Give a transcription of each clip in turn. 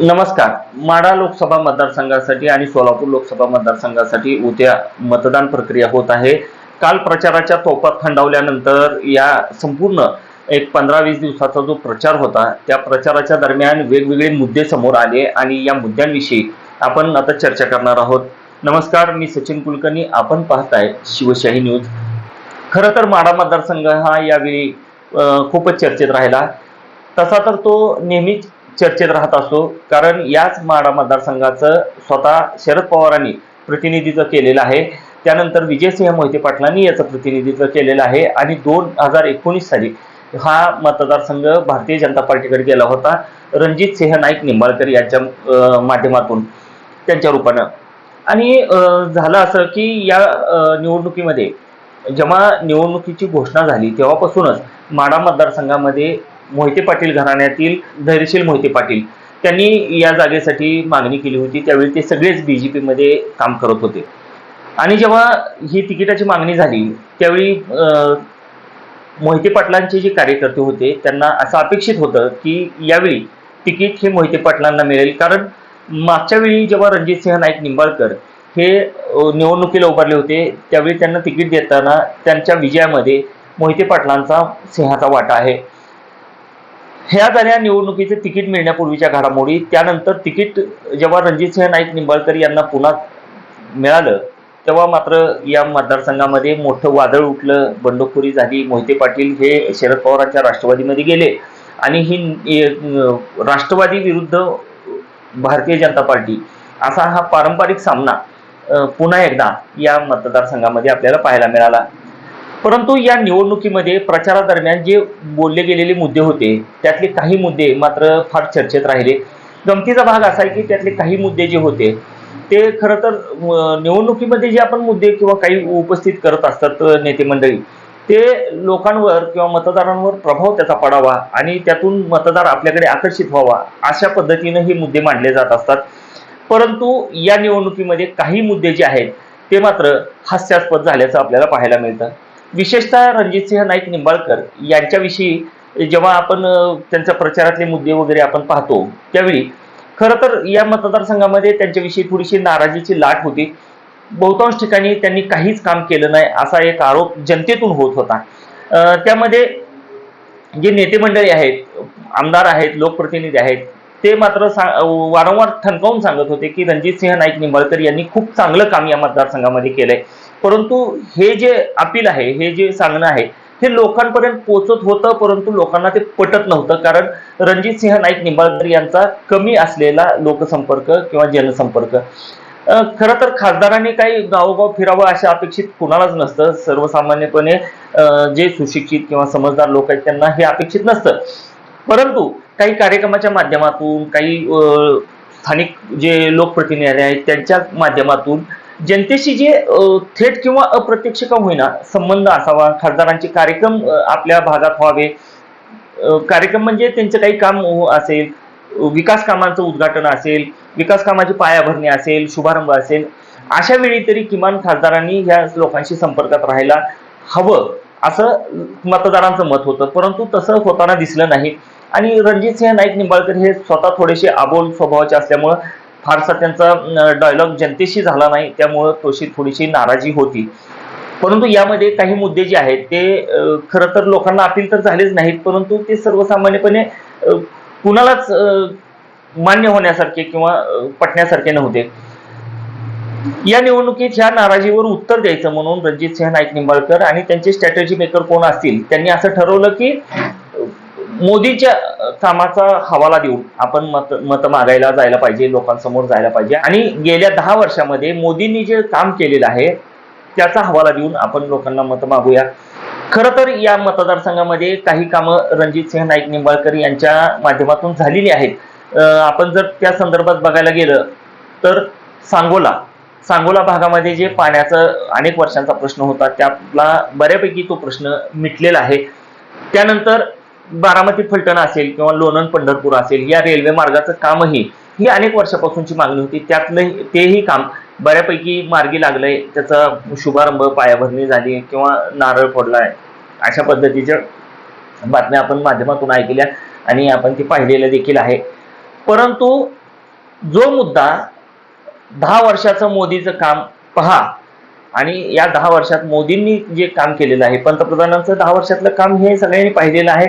नमस्कार. माडा लोकसभा मतदारसंघासाठी आणि सोलापूर लोकसभा मतदारसंघासाठी उद्या मतदान प्रक्रिया होत आहे. काल प्रचाराच्या तोपात थंडावल्यानंतर या संपूर्ण एक पंधरा वीस दिवसाचा जो प्रचार होता त्या प्रचाराच्या दरम्यान वेगवेगळे मुद्दे समोर आले आणि या मुद्द्यांविषयी आपण आता चर्चा करणार आहोत. नमस्कार मी सचिन कुलकर्णी. आपण पाहताय शिवशाही न्यूज. खरं तर माडा मतदारसंघ हा यावेळी खूपच चर्चेत राहिला. तसा तर तो नेहमीच चर्चेत राहत असतो कारण याच माडा मतदारसंघाचं स्वतः शरद पवारांनी प्रतिनिधित्व केलेलं आहे. त्यानंतर विजयसिंह मोहिते पाटलांनी याचं प्रतिनिधित्व केलेलं आहे. आणि दोन हजार एकोणीस साली हा मतदारसंघ भारतीय जनता पार्टीकडे गेला होता. रणजित सिंह नाईक निंबाळकर यांच्या माध्यमातून त्यांच्या रूपानं. आणि झालं असं की या निवडणुकीमध्ये जेव्हा निवडणुकीची घोषणा झाली तेव्हापासूनच माडा मतदारसंघामध्ये मोहिते पाटील घराण्यातील धैर्यशील मोहिते पाटील. त्यांनी या जागेसाठी मागणी केली होती. त्यावेळी ते सगळेच बी जे पीमध्ये काम करत होते. आणि जेव्हा ही तिकिटाची मागणी झाली त्यावेळी मोहिते पाटलांचे जे कार्यकर्ते होते त्यांना असं अपेक्षित होतं की यावेळी तिकीट हे मोहिते पाटलांना मिळेल. कारण मागच्या वेळी जेव्हा रणजितसिंह नाईक निंबाळकर हे निवडणुकीला उभारले होते त्यावेळी त्यांना तिकीट देताना त्यांच्या विजयामध्ये मोहिते पाटलांचा सिंहाचा वाटा आहे. ह्या झाल्या निवडणुकीचे तिकीट मिळण्यापूर्वीच्या घडामोडी त्यानंतर तिकीट जेव्हा रणजितसिंह नाईक निंबाळकर यांना पुन्हा मिळालं तेव्हा मात्र या मतदारसंघामध्ये मोठं वादळ उठलं बंडखोरी झाली मोहिते पाटील हे शरद पवारांच्या राष्ट्रवादीमध्ये गेले आणि ही राष्ट्रवादी विरुद्ध भारतीय जनता पार्टी असा हा पारंपरिक सामना पुन्हा एकदा या मतदारसंघामध्ये आपल्याला पाहायला मिळाला. परंतु या निवडणुकीमध्ये प्रचारादरम्यान जे बोलले गेलेले मुद्दे होते त्यातले काही मुद्दे मात्र फार चर्चेत राहिले. गमतीचा भाग असा आहे की त्यातले काही मुद्दे जे होते ते खरं तर निवडणुकीमध्ये जे आपण मुद्दे किंवा काही उपस्थित करत असतात नेते मंडळी ते लोकांवर किंवा मतदारांवर प्रभाव त्याचा पडावा आणि त्यातून मतदार आपल्याकडे आकर्षित व्हावा अशा पद्धतीनं हे मुद्दे मांडले जात असतात. परंतु या निवडणुकीमध्ये काही मुद्दे जे आहेत ते मात्र हास्यास्पद झाल्याचं आपल्याला पाहायला मिळतं. विशेषतः रणजितसिंह नाईक निंबाळकर यांच्याविषयी जेव्हा आपण त्यांच्या प्रचारातले मुद्दे वगैरे आपण पाहतो त्यावेळी खरं तर या मतदारसंघामध्ये त्यांच्याविषयी थोडीशी नाराजीची लाट होती. बहुतांश ठिकाणी त्यांनी काहीच काम केलं नाही असा एक आरोप जनतेतून होत होता. त्यामध्ये जे नेते मंडळी आहेत आमदार आहेत लोकप्रतिनिधी आहेत ते मात्र वारंवार ठणकावून सांगत होते की रणजितसिंह नाईक निंबाळकर यांनी खूप चांगलं काम या मतदारसंघामध्ये केलंय. परंतु हे जे अपील आहे हे जे सांगणं आहे हे लोकांपर्यंत पोहोचत होतं परंतु लोकांना ते पटत नव्हतं. कारण रणजितसिंह नाईक निंबाळकर यांचा कमी असलेला लोकसंपर्क किंवा जनसंपर्क. खरं तर खासदारांनी काही गावोगाव फिरावं अशा अपेक्षित कुणालाच नसतं. सर्वसामान्यपणे जे सुशिक्षित किंवा समजदार लोक आहेत त्यांना हे अपेक्षित नसतं. परंतु काही कार्यक्रमाच्या माध्यमातून काही स्थानिक जे लोकप्रतिनिधी आहेत त्यांच्या माध्यमातून जनतेशी जे थेट किंवा अप्रत्यक्ष का होईना संबंध असावा खासदारांचे कार्यक्रम आपल्या भागात व्हावे कार्यक्रम म्हणजे त्यांचं काही काम हो असेल विकास कामांचं उद्घाटन असेल विकास कामाची पायाभरणी असेल शुभारंभ असेल अशा वेळी तरी किमान खासदारांनी ह्या लोकांशी संपर्कात राहायला हवं असं मतदारांचं मत होतं परंतु तसं होताना दिसलं नाही. आणि रणजितसिंह नाईक निंबाळकर हे स्वतः थोडेसे आबोल स्वभावाचे असल्यामुळं फारसा त्यांचा डायलॉग जनतेशी झाला नाही त्यामुळं तोशी थोडीशी नाराजी होती. परंतु यामध्ये काही मुद्दे जे आहेत ते खर खरं तर लोकांना अपील तर झालेच नाहीत परंतु ते सर्वसामान्यपणे कुणालाच मान्य होण्यासारखे किंवा पटण्यासारखे नव्हते. या निवडणुकीत ह्या नाराजीवर उत्तर द्यायचं म्हणून रणजित सिंह नाईक निंबाळकर आणि त्यांचे स्ट्रॅटेजी मेकर कोण असतील त्यांनी असं ठरवलं की मोदीच्या कामाचा हवाला देऊन आपण मत मत मागायला जायला पाहिजे लोकांसमोर जायला पाहिजे. आणि गेल्या दहा वर्षामध्ये मोदींनी जे काम केलेलं आहे त्याचा हवाला देऊन आपण लोकांना मत मागूया. खरं तर या मतदारसंघामध्ये काही कामं रणजित सिंह नाईक निंबाळकर यांच्या माध्यमातून झालेली आहेत. आपण जर त्या संदर्भात बघायला गेलं तर सांगोला सांगोला भागामध्ये जे पाण्याचं अनेक वर्षांचा प्रश्न होता त्याला बऱ्यापैकी तो प्रश्न मिटलेला आहे. त्यानंतर बारामती फलटण असेल किंवा लोणंद पंढरपूर असेल या रेल्वे मार्गाचं कामही ही अनेक वर्षापासूनची मागणी होती. त्यातलं तेही काम बऱ्यापैकी मार्गी लागलंय. त्याचा शुभारंभ पायाभरणी झाली किंवा नारळ फोडलाय अशा पद्धतीच्या बातम्या आपण माध्यमातून ऐकल्या आणि आपण ती पाहिलेल्या देखील आहे. परंतु जो मुद्दा दहा वर्षाचं मोदीचं काम पहा आणि या दहा वर्षात मोदींनी जे काम केलेलं आहे पंतप्रधानांचं दहा वर्षातलं काम हे सगळ्यांनी पाहिलेलं आहे.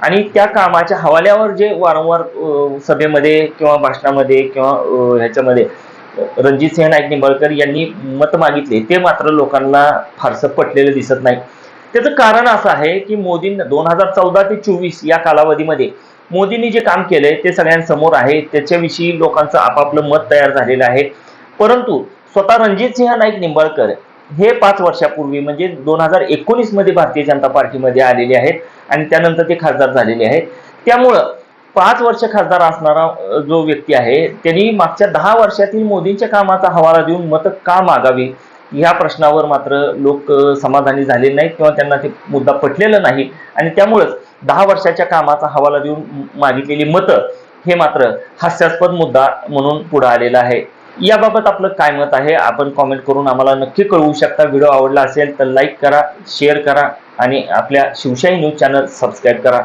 आणि त्या कामाच्या हवाल्यावर जे वारंवार सभेमध्ये किंवा भाषणामध्ये किंवा ह्याच्यामध्ये रणजित सिंह नाईक निंबाळकर यांनी मत मागितले ते मात्र लोकांना फारसं पटलेलं दिसत नाही. त्याचं कारण असं आहे की मोदींना दोन हजार चौदा ते चोवीस या कालावधीमध्ये मोदींनी जे काम केलंय ते सगळ्यांसमोर आहे. त्याच्याविषयी लोकांचं आपापलं मत तयार झालेलं आहे. परंतु स्वतः रणजित सिंह नाईक निंबाळकर हे पाच वर्षापूर्वी म्हणजे दोन हजार एकोणीसमध्ये भारतीय जनता पार्टीमध्ये आलेले आहेत आणि त्यानंतर ते खासदार झालेले आहेत. त्यामुळं पाच वर्ष खासदार असणारा जो व्यक्ती आहे त्यांनी मागच्या दहा वर्षातील मोदींच्या कामाचा हवाला देऊन मतं का मागावी? ह्या प्रश्नावर मात्र लोक समाधानी झालेले नाहीत किंवा त्यांना ते मुद्दा पटलेला नाही. आणि त्यामुळंच दहा वर्षाच्या कामाचा हवाला देऊन मागितलेली मतं हे मात्र हास्यास्पद मुद्दा म्हणून पुढे आलेला आहे. याबाबत आपलं काय मत आहे? आपण कॉमेंट करून आम्हाला नक्की कळवू शकता. व्हिडिओ आवडला असेल तर लाईक करा शेअर करा आणि आपल्या शिवशाही न्यूज चॅनल सबस्क्राईब करा.